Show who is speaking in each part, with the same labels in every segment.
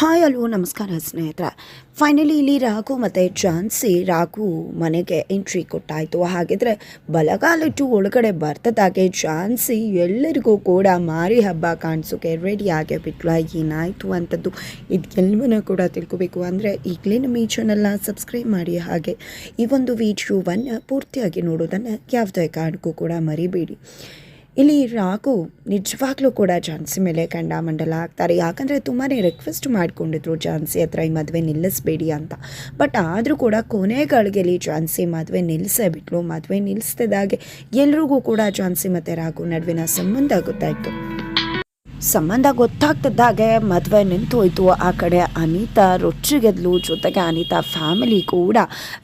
Speaker 1: Hi ಅಲ್ವೋ ನಮಸ್ಕಾರ ಸ್ನೇಹಿತರ. ಫೈನಲಿ ಇಲ್ಲಿ ರಾಘು ಮತ್ತು ಝಾನ್ಸಿ, ರಾಘು ಮನೆಗೆ ಎಂಟ್ರಿ ಕೊಟ್ಟಾಯಿತು. ಹಾಗಿದ್ರೆ ಬಲಗಾಲಿಟ್ಟು ಒಳಗಡೆ ಬರ್ತದಾಗೆ ಝಾನ್ಸಿ ಎಲ್ಲರಿಗೂ ಕೂಡ ಮಾರಿ ಹಬ್ಬ ಕಾಣಿಸೋಕೆ ರೆಡಿ ಆಗೇ ಬಿಟ್ಲ. ಏನಾಯಿತು ಅಂಥದ್ದು ಇದೆಲ್ಲವನ್ನ ಕೂಡ ತಿಳ್ಕೊಬೇಕು. ಅಂದರೆ ಈಗಲೇ ನಮ್ಮ ಈ ಚಾನಲ್ನ ಸಬ್ಸ್ಕ್ರೈಬ್ ಮಾಡಿ. ಹಾಗೆ ಈ ಒಂದು ವಿಡಿಯೋವನ್ನು ಪೂರ್ತಿಯಾಗಿ ನೋಡೋದನ್ನು ಯಾವುದೇ ಕಾರಣಕ್ಕೂ ಕೂಡ ಮರಿಬೇಡಿ. ಇಲ್ಲಿ ರಾಘು ನಿಜವಾಗ್ಲೂ ಕೂಡ ಝಾನ್ಸಿ ಮೇಲೆ ಮಂಡಲ ಆಗ್ತಾರೆ. ಯಾಕಂದರೆ ತುಂಬಾ ರಿಕ್ವೆಸ್ಟ್ ಮಾಡಿಕೊಂಡಿದ್ರು ಝಾನ್ಸಿ ಹತ್ರ ಈ ಮದುವೆ ನಿಲ್ಲಿಸ್ಬೇಡಿ ಅಂತ. ಬಟ್ ಆದರೂ ಕೂಡ ಕೊನೆ ಗಳಿಗೆಲಿ ಝಾನ್ಸಿ ಮದುವೆ ನಿಲ್ಲಿಸೇ ಬಿಟ್ಲು. ಮದುವೆ ನಿಲ್ಲಿಸ್ತಿದ್ದಾಗೆ ಎಲ್ರಿಗೂ ಕೂಡ ಝಾನ್ಸಿ ಮತ್ತು ರಾಘು ನಡುವಿನ ಸಂಬಂಧ ಗೊತ್ತಾಯಿತು. ಸಂಬಂಧ ಗೊತ್ತಾಗ್ತಿದ್ದಾಗೆ ಮದುವೆ ನಿಂತು ಹೋಯ್ತು ಆ ಕಡೆ ಅನಿತಾ ರೊಚ್ಚಿಗೆದ್ಲು. ಜೊತೆಗೆ ಅನಿತಾ ಫ್ಯಾಮಿಲಿ ಕೂಡ.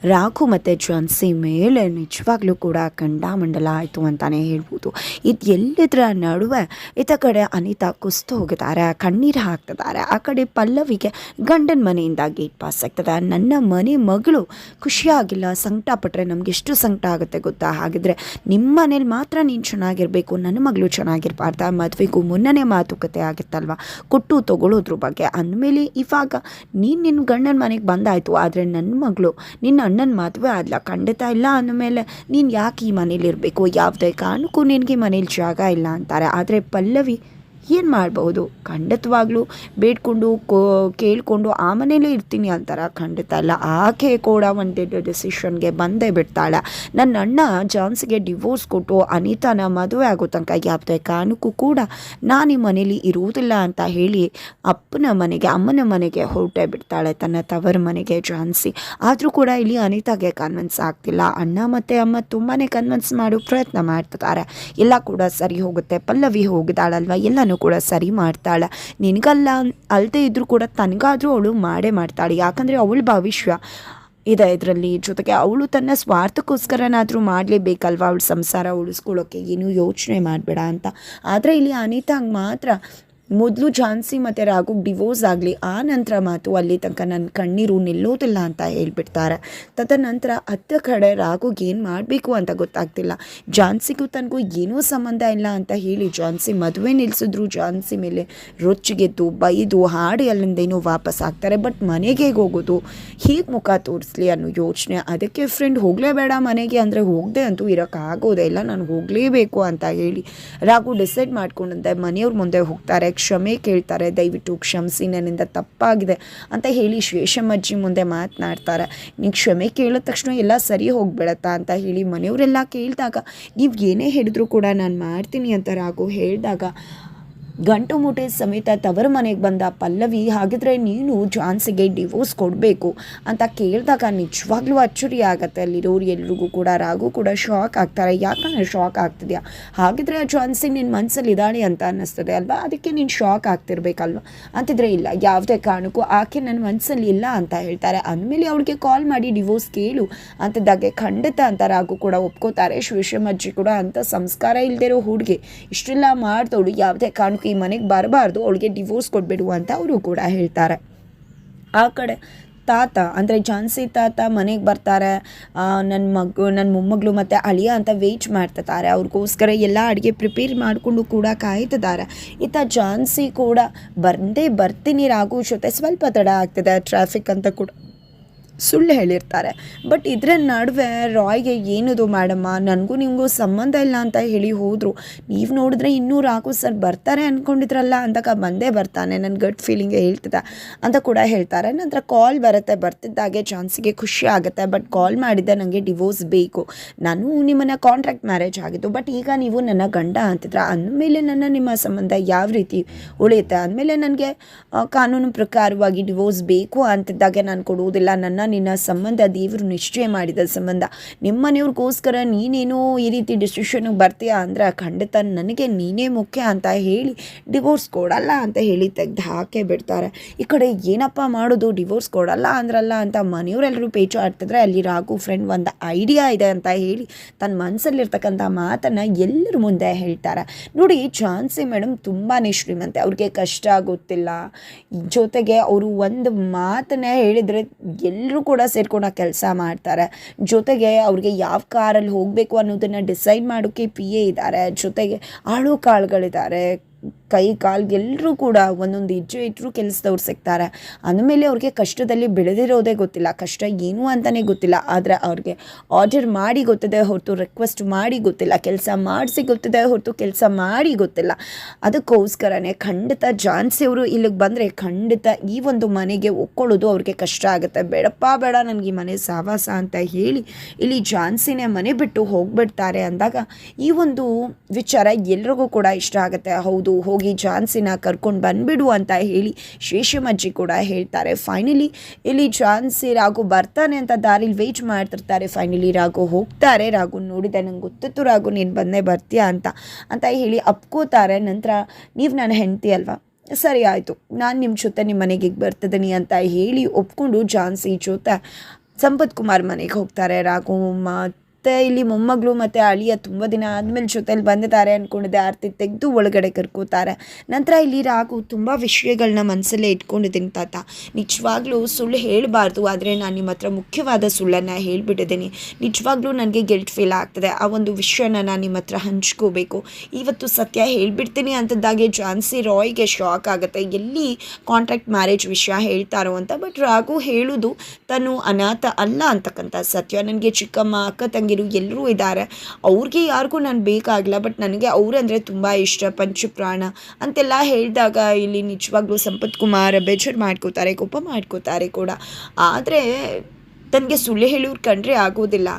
Speaker 1: ರಾಘು ಮತ್ತು ಝಾನ್ಸಿ ಮೇಲೆ ನಿಜವಾಗ್ಲೂ ಕೂಡ ಕಂಡಾಮಂಡಲ ಆಯಿತು ಅಂತಲೇ ಹೇಳ್ಬೋದು. ಇದು ಎಲ್ಲಿದ್ರ ನಡುವೆ ಇತ ಕಡೆ ಅನಿತಾ ಕುಸ್ತು ಹೋಗಿದ್ದಾರೆ, ಕಣ್ಣೀರು ಹಾಕ್ತಿದ್ದಾರೆ. ಆ ಕಡೆ ಪಲ್ಲವಿಗೆ ಗಂಡನ ಮನೆಯಿಂದ ಗೇಟ್ ಪಾಸ್ ಆಗ್ತದೆ. ನನ್ನ ಮನೆ ಮಗಳು ಖುಷಿಯಾಗಿಲ್ಲ, ಸಂಕಟ ಪಟ್ಟರೆ ನಮ್ಗೆ ಎಷ್ಟು ಸಂಕಟ ಆಗುತ್ತೆ ಗೊತ್ತಾ? ಹಾಗಿದ್ರೆ ನಿಮ್ಮ ಮನೇಲಿ ಮಾತ್ರ ನೀನು ಚೆನ್ನಾಗಿರಬೇಕು, ನನ್ನ ಮಗಳು ಚೆನ್ನಾಗಿರಬಾರ್ದ? ಮದುವೆಗೂ ಮುನ್ನನೇ ಮಾತುಕತೆ ಆಗಿತ್ತಲ್ವ? ಕೊಟ್ಟು ತಗೊಳ್ಳೋದ್ರ ಬಗ್ಗೆ. ಅಂದಮೇಲೆ ಇವಾಗ ನೀನು ನಿನ್ನ ಗಂಡನ ಮನೆಗೆ ಬಂದಾಯಿತು, ಆದರೆ ನನ್ನ ಮಗಳು ನಿನ್ನ ಅಣ್ಣನ ಮದುವೆ ಆದ್ಲ, ಖಂಡಿತ ಇಲ್ಲ ಅಂದಮೇಲೆ ನೀನು ಯಾಕೆ ಈ ಮನೇಲಿ ಇರಬೇಕು ಯಾವುದೇ ಕಾರಣಕ್ಕೂ ನಿನಗೆ ಮನೇಲಿ ಜಾಗ ಇಲ್ಲ ಅಂತಾರೆ. ಆದರೆ ಪಲ್ಲವಿ ಏನು ಮಾಡಬಹುದು? ಖಂಡಿತವಾಗ್ಲೂ ಬೇಡ್ಕೊಂಡು ಕೋ, ಕೇಳಿಕೊಂಡು ಆ ಮನೇಲೇ ಇರ್ತೀನಿ ಅಂತಾರ? ಖಂಡಿತ ಅಲ್ಲ. ಆಕೆ ಕೂಡ ಒಂದು ಡಿಸಿಷನ್ಗೆ ಬಂದೇ ಬಿಡ್ತಾಳೆ. ನನ್ನ ಅಣ್ಣ ಜಾನ್ಸ್ಗೆ ಡಿವೋರ್ಸ್ ಕೊಟ್ಟು ಅನಿತಾನ ಮದುವೆ ಆಗೋ ತನಕ ಯಾವುದೇ ಕಾರಣಕ್ಕೂ ಕೂಡ ನಾನು ಈ ಮನೇಲಿ ಇರುವುದಿಲ್ಲ ಅಂತ ಹೇಳಿ ಅಪ್ಪನ ಮನೆಗೆ, ಅಮ್ಮನ ಮನೆಗೆ ಹೊರಟೇ ಬಿಡ್ತಾಳೆ ತನ್ನ ತವರ ಮನೆಗೆ ಜಾನ್ಸಿ. ಆದರೂ ಕೂಡ ಇಲ್ಲಿ ಅನಿತಾಗೆ ಕನ್ವಿನ್ಸ್ ಆಗ್ತಿಲ್ಲ. ಅಣ್ಣ ಮತ್ತು ಅಮ್ಮ ತುಂಬಾ ಕನ್ವಿನ್ಸ್ ಮಾಡೋ ಪ್ರಯತ್ನ ಮಾಡ್ತಿದ್ದಾರೆ. ಎಲ್ಲ ಕೂಡ ಸರಿ ಹೋಗುತ್ತೆ. ಪಲ್ಲವಿ ಹೋಗಿದ್ದಾಳಲ್ವ? ಎಲ್ಲನೂ ಕೂಡ ಸರಿ ಮಾಡ್ತಾಳೆ. ನಿನಗಲ್ಲ ಅಲ್ಲದೆ ಇದ್ದರೂ ಕೂಡ ತನಗಾದರೂ ಅವಳು ಮಾಡೇ ಮಾಡ್ತಾಳೆ. ಯಾಕಂದರೆ ಅವಳು ಭವಿಷ್ಯ ಇದೆ ಇದರಲ್ಲಿ. ಜೊತೆಗೆ ಅವಳು ತನ್ನ ಸ್ವಾರ್ಥಕ್ಕೋಸ್ಕರನಾದರೂ ಮಾಡಲೇಬೇಕಲ್ವ ಅವಳು ಸಂಸಾರ ಉಳಿಸ್ಕೊಳ್ಳೋಕ್ಕೆ ಏನೂ ಯೋಚನೆ ಮಾಡಬೇಡ ಅಂತ. ಆದರೆ ಇಲ್ಲಿ ಅನಿತಾ ಮಾತ್ರ ಮೊದಲು ಝಾನ್ಸಿ ಮತ್ತು ರಾಘು ಡಿವೋರ್ಸ್ ಆಗಲಿ, ಆ ನಂತರ ಮಾತು ಅಲ್ಲಿ ತನಕ ನನ್ನ ಕಣ್ಣೀರು ನಿಲ್ಲೋದಿಲ್ಲ ಅಂತ ಹೇಳ್ಬಿಡ್ತಾರೆ. ತದನಂತರ ಹತ್ತ ಕಡೆ ರಾಘುಗೆ ಏನು ಮಾಡಬೇಕು ಅಂತ ಗೊತ್ತಾಗ್ತಿಲ್ಲ. ಝಾನ್ಸಿಗೂ ತನಗೂ ಏನೂ ಸಂಬಂಧ ಇಲ್ಲ ಅಂತ ಹೇಳಿ ಝಾನ್ಸಿ ಮದುವೆ ನಿಲ್ಲಿಸಿದ್ರು ಝಾನ್ಸಿ ಮೇಲೆ ರೊಚ್ಚಿಗೆದ್ದು, ಬೈದು, ಹಾಡಿ ಅಲ್ಲಿಂದೇನೋ ವಾಪಸ್ ಆಗ್ತಾರೆ ಬಟ್ ಮನೆಗೆ ಹೋಗೋದು? ಹೀಗೆ ಮುಖ ತೋರಿಸ್ಲಿ ಅನ್ನೋ ಯೋಚನೆ. ಅದಕ್ಕೆ ಫ್ರೆಂಡ್ ಹೋಗಲೇಬೇಡ ಮನೆಗೆ ಅಂದರೆ ಹೋಗದೆ ಅಂತೂ ಇರೋಕ್ಕಾಗೋದೇ ಇಲ್ಲ. ನಾನು ಹೋಗಲೇಬೇಕು ಅಂತ ಹೇಳಿ ರಾಘು ಡಿಸೈಡ್ ಮಾಡ್ಕೊಂಡಂತೆ. ಮನೆಯವ್ರ ಮುಂದೆ ಹೋಗ್ತಾರೆ. ಕ್ಷಮೆ ಕೇಳ್ತಾರೆ, ದಯವಿಟ್ಟು ಕ್ಷಮಿಸಿ, ನನ್ನಿಂದ ತಪ್ಪಾಗಿದೆ ಅಂತ ಹೇಳಿ ಶ್ವೇಷಮ್ಮಜ್ಜಿ ಮುಂದೆ ಮಾತನಾಡ್ತಾರೆ. ನೀವು ಕ್ಷಮೆ ಕೇಳಿದ ತಕ್ಷಣ ಎಲ್ಲ ಸರಿ ಹೋಗ್ಬಿಡತ್ತಾ ಅಂತ ಹೇಳಿ ಮನೆಯವರೆಲ್ಲ ಕೇಳಿದಾಗ, ನೀವು ಏನೇ ಹೇಳಿದ್ರು ಕೂಡ ನಾನು ಮಾಡ್ತೀನಿ ಅಂತ ರಾಘು ಹೇಳಿದಾಗ ಗಂಟು ಮೂಟೆ ಸಮೇತ ತವರು ಮನೆಗೆ ಬಂದ ಪಲ್ಲವಿ, ಹಾಗಿದ್ರೆ ನೀನು ಜಾನ್ಸಿಗೆ ಡಿವೋರ್ಸ್ ಕೊಡಬೇಕು ಅಂತ ಕೇಳಿದಾಗ ನಿಜವಾಗ್ಲೂ ಅಚ್ಚುರಿ ಆಗತ್ತೆ. ಅಲ್ಲಿರೋರು ಎಲ್ರಿಗೂ ಕೂಡ ರಾಗು ಕೂಡ ಶಾಕ್ ಆಗ್ತಾರೆ. ಯಾಕಂದ್ರೆ ಶಾಕ್ ಆಗ್ತಿದ್ಯಾ? ಹಾಗಿದ್ರೆ ಆ ಜಾನ್ಸಿ ನಿನ್ನ ಮನಸ್ಸಲ್ಲಿ ಇದ್ದಾಳೆ ಅಂತ ಅನ್ನಿಸ್ತದೆ ಅಲ್ವಾ? ಅದಕ್ಕೆ ನೀನು ಶಾಕ್ ಆಗ್ತಿರ್ಬೇಕಲ್ವ? ಅಂತಿದ್ರೆ ಇಲ್ಲ. ಯಾವುದೇ ಕಾರಣಕ್ಕೂ ಆಕೆ ನನ್ನ ಮನಸ್ಸಲ್ಲಿ ಇಲ್ಲ ಅಂತ ಹೇಳ್ತಾರೆ. ಅಂದಮೇಲೆ ಅವಳಿಗೆ ಕಾಲ್ ಮಾಡಿ ಡಿವೋರ್ಸ್ ಕೇಳು ಅಂತಿದ್ದಾಗೆ ಖಂಡಿತ ಅಂತ ರಾಗು ಕೂಡ ಒಪ್ಕೋತಾರೆ. ಶಿವಶಮಜ್ಜಿ ಕೂಡ ಅಂತ ಸಂಸ್ಕಾರ ಇಲ್ದಿರೋ ಹುಡುಗಿ. ಇಷ್ಟೆಲ್ಲ ಮಾಡ್ತೋಳು ಯಾವುದೇ ಕಾರಣಕ್ಕೂ ಈ ಮನೆಗೆ ಬರಬಾರ್ದು, ಅವಳಿಗೆ ಡಿವೋರ್ಸ್ ಕೊಟ್ಬಿಡು ಅಂತ ಅವರು ಕೂಡ ಹೇಳ್ತಾರೆ. ಆ ಕಡೆ ತಾತ, ಅಂದರೆ ಝಾನ್ಸಿ ತಾತ ಮನೆಗೆ ಬರ್ತಾರೆ. ನನ್ನ ಮಗು ನನ್ನ ಮೊಮ್ಮಗಳು ಮತ್ತು ಅಳಿಯ ಅಂತ ವೇಟ್ ಮಾಡ್ತಿದ್ದಾರೆ. ಅವ್ರಿಗೋಸ್ಕರ ಎಲ್ಲ ಅಡುಗೆ ಪ್ರಿಪೇರ್ ಮಾಡಿಕೊಂಡು ಕೂಡ ಕಾಯ್ತಿದ್ದಾರೆ. ಇತ್ತ ಝಾನ್ಸಿ ಕೂಡ ಬಂದೇ ಬರ್ತೀನಿ ರಾಘು ಜೊತೆ. ಸ್ವಲ್ಪ ತಡ ಆಗ್ತದೆ ಟ್ರಾಫಿಕ್ ಅಂತ ಕೂಡ. ಸುಳ್ಳು ಹೇಳಿರ್ತಾರೆ. ಬಟ್ ಇದರ ನಡುವೆ ರಾಯ್ಗೆ ಏನದು ಮೇಡಮ್ಮ ನನಗೂ ನಿಮಗೂ ಸಂಬಂಧ ಇಲ್ಲ ಅಂತ ಹೇಳಿ ಹೋದರು. ನೀವು ನೋಡಿದ್ರೆ ಇನ್ನೂ ರಾಘು ಸರ್ ಬರ್ತಾರೆ ಅಂದ್ಕೊಂಡಿದ್ರಲ್ಲ ಅಂದಾಗ ಬಂದೇ ಬರ್ತಾನೆ ನನ್ನ ಗಟ್ ಫೀಲಿಂಗ್ ಹೇಳ್ತಿದ್ದೆ ಅಂತ ಕೂಡ ಹೇಳ್ತಾರೆ. ನಂತರ ಕಾಲ್ ಬರುತ್ತೆ, ಬರ್ತಿದ್ದಾಗೆ ಚಾನ್ಸಿಗೆ ಖುಷಿ ಆಗುತ್ತೆ ಬಟ್ ಕಾಲ್ ಮಾಡಿದ್ದೆ ನನಗೆ ಡಿವೋರ್ಸ್ ಬೇಕು. ನಾನು ನಿಮ್ಮನ್ನು ಕಾಂಟ್ರಾಕ್ಟ್ ಮ್ಯಾರೇಜ್ ಆಗಿದ್ದು ಬಟ್ ಈಗ ನೀವು ನನ್ನ ಗಂಡ ಅಂತಿದ್ರೆ, ಅಂದಮೇಲೆ ನನ್ನ ನಿಮ್ಮ ಸಂಬಂಧ ಯಾವ ರೀತಿ ಉಳಿಯುತ್ತೆ? ಅಂದಮೇಲೆ ನನಗೆ ಕಾನೂನು ಪ್ರಕಾರವಾಗಿ ಡಿವೋರ್ಸ್ ಬೇಕು ಅಂತಿದ್ದಾಗೆ ನಾನು ಕೊಡುವುದಿಲ್ಲ, ನನ್ನ ನಿನ್ನ ಸಂಬಂಧ, ದೇವರು ನಿಶ್ಚಯ ಮಾಡಿದ ಸಂಬಂಧ. ನಿಮ್ಮ ಮನೆಯವ್ರಿಗೋಸ್ಕರ ನೀನೇನೋ ಈ ರೀತಿ ಡಿಸಿಷನ್ಗೆ ಬರ್ತೀಯಾ ಅಂದ್ರೆ ಖಂಡಿತ ನನಗೆ ನೀನೇ ಮುಖ್ಯ ಅಂತ ಹೇಳಿ ಡಿವೋರ್ಸ್ ಕೊಡಲ್ಲ ಅಂತ ಹೇಳಿ ತೆಗ್ದು ಹಾಕೇ ಬಿಡ್ತಾರೆ. ಈ ಕಡೆ ಏನಪ್ಪ ಮಾಡೋದು? ಡಿವೋರ್ಸ್ ಕೊಡಲ್ಲ ಅಂದ್ರಲ್ಲ ಅಂತ ಮನೆಯವರೆಲ್ಲರೂ ಪೇಚು ಆಡ್ತಿದ್ರೆ ಅಲ್ಲಿ ರಾಘು ಫ್ರೆಂಡ್ ಒಂದು ಐಡಿಯಾ ಇದೆ ಅಂತ ಹೇಳಿ ತನ್ನ ಮನಸ್ಸಲ್ಲಿರ್ತಕ್ಕಂಥ ಮಾತನ್ನು ಎಲ್ಲರ ಮುಂದೆ ಹೇಳ್ತಾರೆ. ನೋಡಿ, ಝಾನ್ಸಿ ಮೇಡಮ್ ತುಂಬಾ ಶ್ರೀಮಂತೆ. ಅವ್ರಿಗೆ ಕಷ್ಟ ಗೊತ್ತಿಲ್ಲ. ಜೊತೆಗೆ ಅವರು ಒಂದು ಮಾತನ್ನ ಹೇಳಿದರೆ ಎಲ್ಲರೂ ಕೂಡ ಸೇರ್ಕೊಂಡು ಕೆಲಸ ಮಾಡ್ತಾರೆ. ಜೊತೆಗೆ ಅವ್ರಿಗೆ ಯಾವ ಕಾರಲ್ಲಿ ಹೋಗಬೇಕು ಅನ್ನೋದನ್ನು ಡಿಸೈಡ್ ಮಾಡೋಕ್ಕೆ ಪಿ ಎ ಇದ್ದಾರೆ. ಜೊತೆಗೆ ಆಳು ಕಾಳುಗಳಿದ್ದಾರೆ. ಕೈ ಕಾಲ್ಗೆ ಎಲ್ಲರೂ ಕೂಡ ಒಂದೊಂದು ಹೆಜ್ಜೆ ಇಟ್ಟರು ಕೆಲಸದವ್ರು ಸಿಗ್ತಾರೆ. ಅಂದಮೇಲೆ ಅವ್ರಿಗೆ ಕಷ್ಟದಲ್ಲಿ ಬೆಳೆದಿರೋದೇ ಗೊತ್ತಿಲ್ಲ. ಕಷ್ಟ ಏನು ಅಂತಲೇ ಗೊತ್ತಿಲ್ಲ. ಆದರೆ ಅವ್ರಿಗೆ ಆರ್ಡರ್ ಮಾಡಿ ಗೊತ್ತಿದೆ ಹೊರತು ರಿಕ್ವೆಸ್ಟ್ ಮಾಡಿ ಗೊತ್ತಿಲ್ಲ. ಕೆಲಸ ಮಾಡಿಸಿ ಗೊತ್ತಿದೆ ಹೊರತು ಕೆಲಸ ಮಾಡಿ ಗೊತ್ತಿಲ್ಲ. ಅದಕ್ಕೋಸ್ಕರನೇ ಖಂಡಿತ ಜಾನ್ಸಿ ಅವರು ಇಲ್ಲಿಗೆ ಬಂದರೆ ಖಂಡಿತ ಈ ಒಂದು ಮನೆಗೆ ಒಕ್ಕೊಳ್ಳೋದು ಅವ್ರಿಗೆ ಕಷ್ಟ ಆಗುತ್ತೆ. ಬೇಡಪ್ಪ, ಬೇಡ, ನನಗೆ ಈ ಮನೆ ಸಾವಾಸ ಅಂತ ಹೇಳಿ ಇಲ್ಲಿ ಜಾನ್ಸಿನೇ ಮನೆ ಬಿಟ್ಟು ಹೋಗ್ಬಿಡ್ತಾರೆ ಅಂದಾಗ ಈ ಒಂದು ವಿಚಾರ ಎಲ್ರಿಗೂ ಕೂಡ ಇಷ್ಟ ಆಗುತ್ತೆ. ಹೌದು ಜಾನ್ಸಿನ ಕರ್ಕೊಂಡು ಬಂದ್ಬಿಡು ಅಂತ ಹೇಳಿ ಶೇಷಮಜ್ಜಿ ಕೂಡ ಹೇಳ್ತಾರೆ. ಫೈನಲಿ ಇಲ್ಲಿ ಜಾನ್ಸಿ ರಾಘು ಬರ್ತಾನೆ ಅಂತ ದಾರಿಲಿ ವೇಟ್ ಮಾಡ್ತಿರ್ತಾರೆ. ಫೈನಲಿ ರಾಘು ಹೋಗ್ತಾರೆ. ರಾಘು ನೋಡಿದೆ ನಂಗೆ ಗೊತ್ತಿತ್ತು ರಾಘು ನೀನು ಬಂದೇ ಬರ್ತೀಯಾ ಅಂತ. ಅಂತ ಹೇಳಿ ಅಪ್ಕೋತಾರೆ. ನಂತರ ನೀವು ನನ್ನ ಹೆಂಡ್ತಿ ಅಲ್ವಾ? ಸರಿ ಆಯಿತು. ನಾನು ನಿಮ್ಮ ಜೊತೆ ನಿಮ್ಮ ಮನೆಗೆ ಬರ್ತಿದ್ದೀನಿ ಅಂತ ಹೇಳಿ ಒಪ್ಕೊಂಡು ಜಾನ್ಸಿ ಜೊತೆ ಸಂಪತ್ ಕುಮಾರ್ ಮನೆಗೆ ಹೋಗ್ತಾರೆ. ರಾಘು ಮತ್ತು ಇಲ್ಲಿ ಮೊಮ್ಮಗಳು ಮತ್ತು ಅಳಿಯ ತುಂಬ ದಿನ ಆದಮೇಲೆ ಜೊತೆಲಿ ಬಂದಿದ್ದಾರೆ ಅಂದ್ಕೊಂಡಿದ್ದೆ ಆರತಿ ತೆಗೆದು ಒಳಗಡೆ ಕರ್ಕೋತಾರೆ. ನಂತರ ಇಲ್ಲಿ ರಾಘು ತುಂಬ ವಿಷಯಗಳನ್ನ ಮನಸ್ಸಲ್ಲೇ ಇಟ್ಕೊಂಡಿದ್ದೀನಿ ತಾತ. ನಿಜವಾಗ್ಲೂ ಸುಳ್ಳು ಹೇಳಬಾರ್ದು, ಆದರೆ ನಾನು ನಿಮ್ಮ ಹತ್ರ ಮುಖ್ಯವಾದ ಸುಳ್ಳನ್ನು ಹೇಳಿಬಿಟ್ಟಿದ್ದೀನಿ. ನಿಜವಾಗ್ಲೂ ನನಗೆ ಗಿಲ್ಟ್ ಫೀಲ್ ಆಗ್ತದೆ. ಆ ಒಂದು ವಿಷಯನ ನಾನು ನಿಮ್ಮ ಹತ್ರ ಹಂಚ್ಕೋಬೇಕು. ಇವತ್ತು ಸತ್ಯ ಹೇಳ್ಬಿಡ್ತೀನಿ ಅಂತದ್ದಾಗೆ ಜಾನ್ಸಿ ರಾಯ್ಗೆ ಶಾಕ್ ಆಗುತ್ತೆ. ಎಲ್ಲಿ ಕಾಂಟ್ರಾಕ್ಟ್ ಮ್ಯಾರೇಜ್ ವಿಷಯ ಹೇಳ್ತಾರೋ ಅಂತ. ಬಟ್ ರಾಘು ಹೇಳೋದು, ತಾನು ಅನಾಥ ಅಲ್ಲ ಅಂತಕ್ಕಂಥ ಸತ್ಯ. ನನಗೆ ಚಿಕ್ಕಮ್ಮ, ಅಕ್ಕ ಎಲ್ಲರೂ ಇದ್ದಾರೆ. ಅವ್ರಿಗೆ ಯಾರಿಗೂ ನಾನು ಬೇಕಾಗಿಲ್ಲ ಬಟ್ ನನಗೆ ಅವರಂದರೆ ತುಂಬ ಇಷ್ಟ, ಪಂಚಪ್ರಾಣ ಅಂತೆಲ್ಲ ಹೇಳಿದಾಗ ಇಲ್ಲಿ ನಿಜವಾಗ್ಲೂ ಸಂಪತ್ ಕುಮಾರ್ ಬೇಜಾರು ಮಾಡ್ಕೋತಾರೆ, ಕೋಪ ಮಾಡ್ಕೋತಾರೆ ಕೂಡ. ಆದರೆ ತನಗೆ ಸುಳ್ಳು ಹೇಳೋರು ಕಂಡ್ರೆ ಆಗೋದಿಲ್ಲ.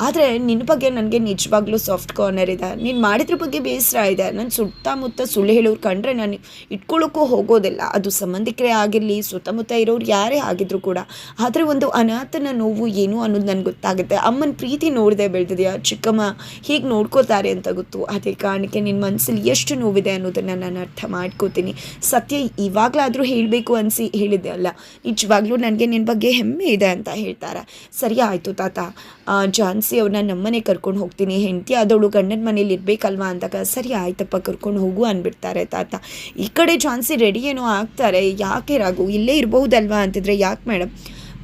Speaker 1: ಆದರೆ ನಿನ್ನ ಬಗ್ಗೆ ನನಗೆ ನಿಜವಾಗ್ಲೂ ಸಾಫ್ಟ್ ಕಾರ್ನರ್ ಇದೆ. ನೀನು ಮಾಡಿದ್ರ ಬಗ್ಗೆ ಬೇಸರ ಇದೆ. ನನ್ನ ಸುತ್ತಮುತ್ತ ಸುಳ್ಳು ಹೇಳೋರು ಕಂಡ್ರೆ ನಾನು ಇಟ್ಕೊಳ್ಳೋಕ್ಕೂ ಹೋಗೋದಿಲ್ಲ. ಅದು ಸಂಬಂಧಿಕರೇ ಆಗಿರಲಿ, ಸುತ್ತಮುತ್ತ ಇರೋರು ಯಾರೇ ಆಗಿದ್ರು ಕೂಡ. ಆದರೆ ಒಂದು ಅನಾಥನ ನೋವು ಏನು ಅನ್ನೋದು ನನಗೆ ಗೊತ್ತಾಗುತ್ತೆ. ಅಮ್ಮನ ಪ್ರೀತಿ ನೋಡಿದೆ ಬೆಳೆದಿದೆಯಾ? ಚಿಕ್ಕಮ್ಮ ಹೀಗೆ ನೋಡ್ಕೋತಾರೆ ಅಂತ ಗೊತ್ತು. ಅದೇ ಕಾರಣಕ್ಕೆ ನಿನ್ನ ಮನಸ್ಸಲ್ಲಿ ಎಷ್ಟು ನೋವಿದೆ ಅನ್ನೋದನ್ನು ನಾನು ಅರ್ಥ ಮಾಡ್ಕೋತೀನಿ. ಸತ್ಯ ಇವಾಗಲಾದರೂ ಹೇಳಬೇಕು ಅನಿಸಿ ಹೇಳಿದ್ದೆ ಅಲ್ಲ. ನಿಜವಾಗ್ಲೂ ನನಗೆ ನಿನ್ನ ಬಗ್ಗೆ ಹೆಮ್ಮೆ ಇದೆ ಅಂತ ಹೇಳ್ತಾರೆ. ಸರಿ ಆಯಿತು ತಾತ. ಜಾನ್ಸಿ ಅವ್ರನ್ನ ನಮ್ಮನೆ ಕರ್ಕೊಂಡು ಹೋಗ್ತೀನಿ. ಹೆಂಡತಿ ಆದವಳು ಗಂಡನ ಮನೇಲಿ ಇರಬೇಕಲ್ವಾ ಅಂದಾಗ ಸರಿ ಆಯ್ತಪ್ಪ, ಕರ್ಕೊಂಡು ಹೋಗು ಅಂದ್ಬಿಡ್ತಾರೆ ತಾತ. ಈ ಕಡೆ ಜಾನ್ಸಿ ರೆಡಿ ಏನೋ ಆಗ್ತಾರೆ. ಯಾಕೆ ರಾಗು ಇಲ್ಲೇ ಇರಬಹುದಲ್ವಾ? ಅಂತಿದ್ರೆ ಯಾಕೆ ಮೇಡಮ್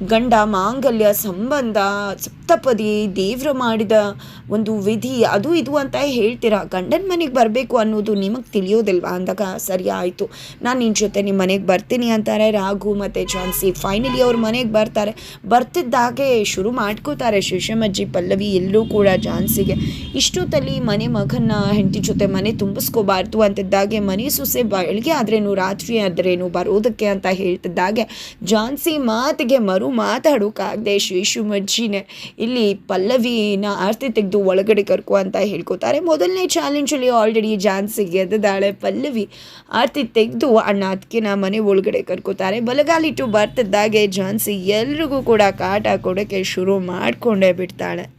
Speaker 1: ಗಂಡ ಮಾಂಗಲ್ಯ ಸಂಬಂಧ ಸಪ್ತಪದಿ ದೇವ್ರ ಮಾಡಿದ ಒಂದು ವಿಧಿ ಅದು ಇದು ಅಂತ ಹೇಳ್ತೀರಾ? ಗಂಡನ ಮನೆಗೆ ಬರಬೇಕು ಅನ್ನೋದು ನಿಮಗೆ ತಿಳಿಯೋದಿಲ್ವಾ? ಅಂದಾಗ ಸರಿ ಆಯಿತು. ನಾನು ನಿನ್ನ ಜೊತೆ ನಿಮ್ಮ ಮನೆಗೆ ಬರ್ತೀನಿ ಅಂತಾರೆ ರಾಘು ಮತ್ತು ಝಾನ್ಸಿ. ಫೈನಲಿ ಅವ್ರ ಮನೆಗೆ ಬರ್ತಾರೆ. ಬರ್ತಿದ್ದಾಗೆ ಶುರು ಮಾಡ್ಕೋತಾರೆ ಶಿಶಮಜ್ಜಿ, ಪಲ್ಲವಿ ಎಲ್ಲರೂ ಕೂಡ ಝಾನ್ಸಿಗೆ. ಇಷ್ಟೊತ್ತಲ್ಲಿ ಮನೆ ಮಗನ ಹೆಂಡತಿ ಜೊತೆ ಮನೆ ತುಂಬಿಸ್ಕೋಬಾರ್ದು ಅಂತಿದ್ದಾಗೆ ಮನೆ ಸೊಸೆ ಬೆಳಗ್ಗೆ ಆದ್ರೇನು, ರಾತ್ರಿ ಆದ್ರೇನು ಬರೋದಕ್ಕೆ ಅಂತ ಹೇಳ್ತಿದ್ದಾಗೆ ಝಾನ್ಸಿ ಮಾತಿಗೆ ಮರು ಮಾತಾಡೋಕ್ಕಾಗದೆ ಶ್ರೀ ಶಿವಮಜ್ಜಿನೇ ಇಲ್ಲಿ ಪಲ್ಲವಿನ ಆರತಿ ತೆಗೆದು ಒಳಗಡೆ ಕರ್ಕೊ ಅಂತ ಹೇಳ್ಕೊತಾರೆ. ಮೊದಲನೇ ಚಾಲೆಂಜಲ್ಲಿ ಆಲ್ರೆಡಿ ಜಾನ್ಸಿ ಗೆದ್ದಾಳೆ ಪಲ್ಲವಿ ಆರತಿ ತೆಗೆದು ಅಣ್ಣ ಅದಕ್ಕಿನ ಮನೆ ಒಳಗಡೆ ಕರ್ಕೋತಾರೆ. ಬಲಗಾಲಿಟ್ಟು ಬರ್ತಿದ್ದಾಗೆ ಜಾನ್ಸಿ ಎಲ್ರಿಗೂ ಕೂಡ ಕಾಟ ಕೊಡೋಕ್ಕೆ ಶುರು ಮಾಡಿಕೊಂಡೇ ಬಿಡ್ತಾಳೆ.